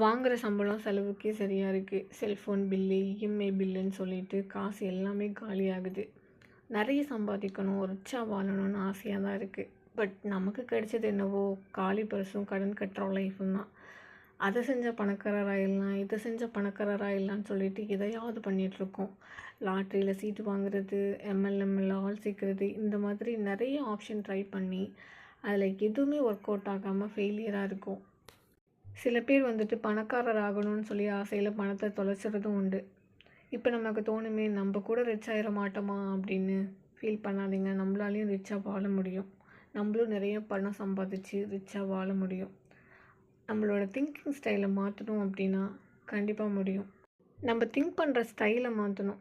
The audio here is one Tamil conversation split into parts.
வாங்குகிற சம்பளம் செலவுக்கே சரியாக இருக்குது செல்ஃபோன் பில்லு இஎம்ஐ பில்லுன்னு சொல்லிட்டு காசு எல்லாமே காலியாகுது. நிறைய சம்பாதிக்கணும் ரிச்சாக வாழணும்னு ஆசையாக தான் இருக்குது பட் நமக்கு கிடைச்சது என்னவோ காலி பர்ஸும் கடன் கட்டுற லைஃபும் தான். அதை செஞ்ச பணக்காரராயிடலாம் இதை செஞ்ச பணக்காரராயிடலான்னு சொல்லிட்டு எதையாவது பண்ணிகிட்ருக்கோம் லாட்ரியில் சீட்டு வாங்குறது எம்எல்எம்எல் ஆள் சேர்க்குறது இந்த மாதிரி நிறைய ஆப்ஷன் ட்ரை பண்ணி அதில் எதுவுமே ஒர்க் அவுட் ஆகாமல் ஃபெயிலியராக இருக்கும். சில பேர் வந்துட்டு பணக்காரர் ஆகணும்னு சொல்லி ஆசையில் பணத்தை தொலைச்சிறதும் உண்டு. இப்போ நமக்கு தோணுமே நம்ம கூட ரிச் ஆகிட மாட்டோமா அப்படின்னு ஃபீல் பண்ணாதீங்க. நம்மளாலையும் ரிச்சாக வாழ முடியும். நம்மளும் நிறைய பணம் சம்பாதிச்சு ரிச்சாக வாழ முடியும். நம்மளோட திங்கிங் ஸ்டைலை மாற்றணும் அப்படின்னா கண்டிப்பாக முடியும். நம்ம திங்க் பண்ணுற ஸ்டைலை மாற்றணும்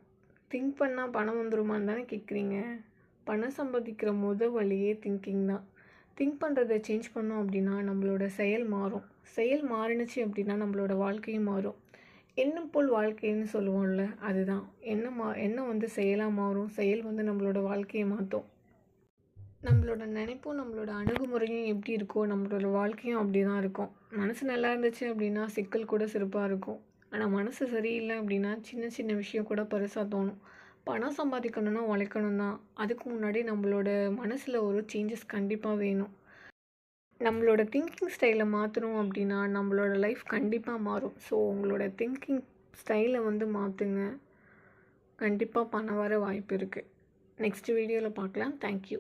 திங்க் பண்ணால் பணம் வந்துருமான்னு தானே கேட்குறீங்க பணம் சம்பாதிக்கிற முத வழியே திங்கிங் தான். திங்க் பண்ணுறதை சேஞ்ச் பண்ணோம் அப்படின்னா நம்மளோட செயல் மாறும். செயல் மாறினுச்சு அப்படின்னா நம்மளோட வாழ்க்கையும் மாறும். எண்ணம் போல் வாழ்க்கைன்னு சொல்லுவோம்ல அதுதான். எண்ணம் மா எண்ணம் வந்து செயலாக மாறும். செயல் வந்து நம்மளோட வாழ்க்கையை மாற்றும். நம்மளோட நினைப்பும் நம்மளோட அணுகுமுறையும் எப்படி இருக்கோ நம்மளோட வாழ்க்கையும் அப்படி தான் இருக்கும். மனசு நல்லா இருந்துச்சு அப்படின்னா சிக்கல் கூட சிறப்பாக இருக்கும். ஆனால் மனசு சரியில்லை அப்படின்னா சின்ன சின்ன விஷயம் கூட பெருசாக தோணும். பணம் சம்பாதிக்கணும்னா உழைக்கணும் தான் அதுக்கு முன்னாடி நம்மளோட மனசில் ஒரு சேஞ்சஸ் கண்டிப்பாக வேணும். நம்மளோட திங்கிங் ஸ்டைலை மாற்றணும் அப்படின்னா நம்மளோட லைஃப் கண்டிப்பாக மாறும். ஸோ உங்களோட திங்கிங் ஸ்டைலை வந்து மாற்றுங்க கண்டிப்பாக பணம் வர வாய்ப்பு இருக்குது நெக்ஸ்ட் வீடியோவில் பார்க்கலாம். தேங்க்யூ